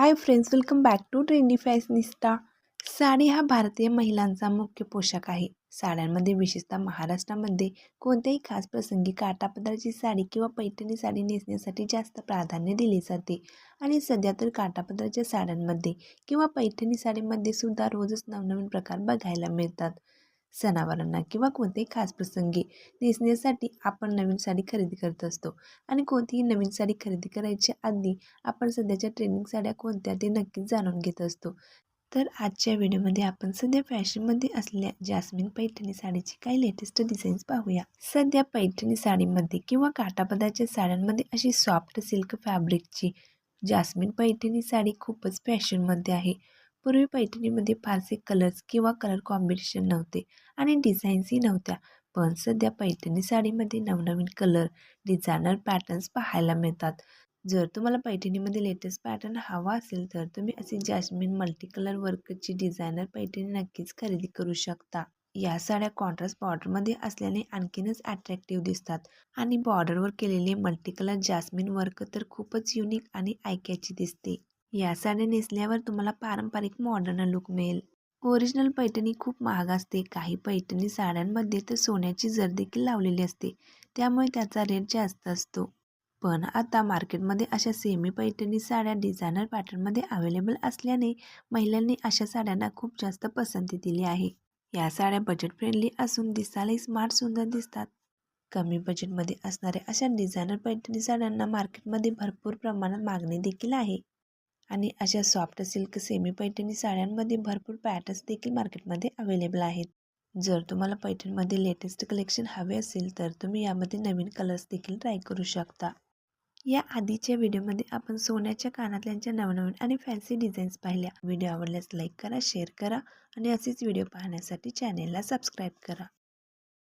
Hi friends welcome back to trendy fashionista sari हा भारतीय महिलांचा मुख्य पोशाख आहे. साड्यांमध्ये विशेषतः महाराष्ट्रामध्ये कोणत्याही खास प्रसंगी काटापदराची साडी किंवा पैठणी साडी नेसण्यासाठी जास्त प्राधान्य दिले जाते. आणि सध्या तर काटापदराच्या साड्यांमध्ये किंवा पैठणी साडीमध्ये सुद्धा रोजच नवनवीन प्रकार बघायला मिळतात. सणावारांना किंवा कोणत्याही खास प्रसंगी नेसण्यासाठी आपण नवीन साडी खरेदी करत असतो. आणि कोणतीही नवीन साडी खरेदी करायच्या आधी आपण सध्याच्या ट्रेंडिंग साड्या कोणत्या ते नक्कीच जाणून घेत असतो. तर आजच्या व्हिडिओमध्ये आपण सध्या फॅशनमध्ये असलेल्या जास्मिन पैठणी साडीची काही लेटेस्ट डिझाईन्स पाहूया. सध्या पैठणी साडीमध्ये किंवा काटापदाच्या साड्यांमध्ये अशी सॉफ्ट सिल्क फॅब्रिकची जास्मिन पैठणी साडी खूपच फॅशनमध्ये आहे. पूर्वी पैठणीमध्ये फारसे कलर्स किंवा कलर कॉम्बिनेशन नव्हते आणि डिझाईन्सही नव्हत्या. पण सध्या पैठणी साडीमध्ये नवनवीन कलर डिझायनर पॅटर्न्स पाहायला मिळतात. जर तुम्हाला पैठणीमध्ये लेटेस्ट पॅटर्न हवा असेल तर तुम्ही असे जॅस्मिन मल्टी कलर वर्कची डिझायनर पैठणी नक्कीच खरेदी करू शकता. या साड्या कॉन्ट्रास्ट बॉर्डरमध्ये असल्याने आणखीनच अट्रॅक्टिव्ह दिसतात आणि बॉर्डरवर केलेले मल्टी कलर जास्मिन वर्क तर खूपच युनिक आणि ऐक्याची दिसते. या साड्या नेसल्यावर तुम्हाला पारंपरिक मॉडर्न लुक मिळेल. ओरिजिनल पैठणी खूप महाग असते. काही पैठणी साड्यांमध्ये तर सोन्याची जर देखील लावलेली असते त्यामुळे त्याचा रेट जास्त असतो. पण आता मार्केटमध्ये अशा सेमी पैठणी साड्या डिझायनर पॅटर्नमध्ये अवेलेबल असल्याने महिलांनी अशा साड्यांना खूप जास्त पसंती दिली आहे. या साड्या बजेट फ्रेंडली असून दिसायलाही स्मार्ट सुंदर दिसतात. कमी बजेटमध्ये असणाऱ्या अशा डिझायनर पैठणी साड्यांना मार्केटमध्ये भरपूर प्रमाणात मागणी देखील आहे. आणि अशा सॉफ्ट सिल्क सेमी पैठणी साड्यांमध्ये भरपूर पॅटर्न्स देखील मार्केटमध्ये अवेलेबल आहेत. जर तुम्हाला पैठणमध्ये लेटेस्ट कलेक्शन हवे असेल तर तुम्ही यामध्ये नवीन कलर्स देखील ट्राय करू शकता. या आधीच्या व्हिडिओमध्ये आपण सोन्याच्या कानातल्यांच्या नवनवीन आणि फॅन्सी डिझाईन्स पाहिल्या. व्हिडिओ आवडल्यास लाईक करा शेअर करा आणि असेच व्हिडिओ पाहण्यासाठी चॅनेलला सबस्क्राईब करा.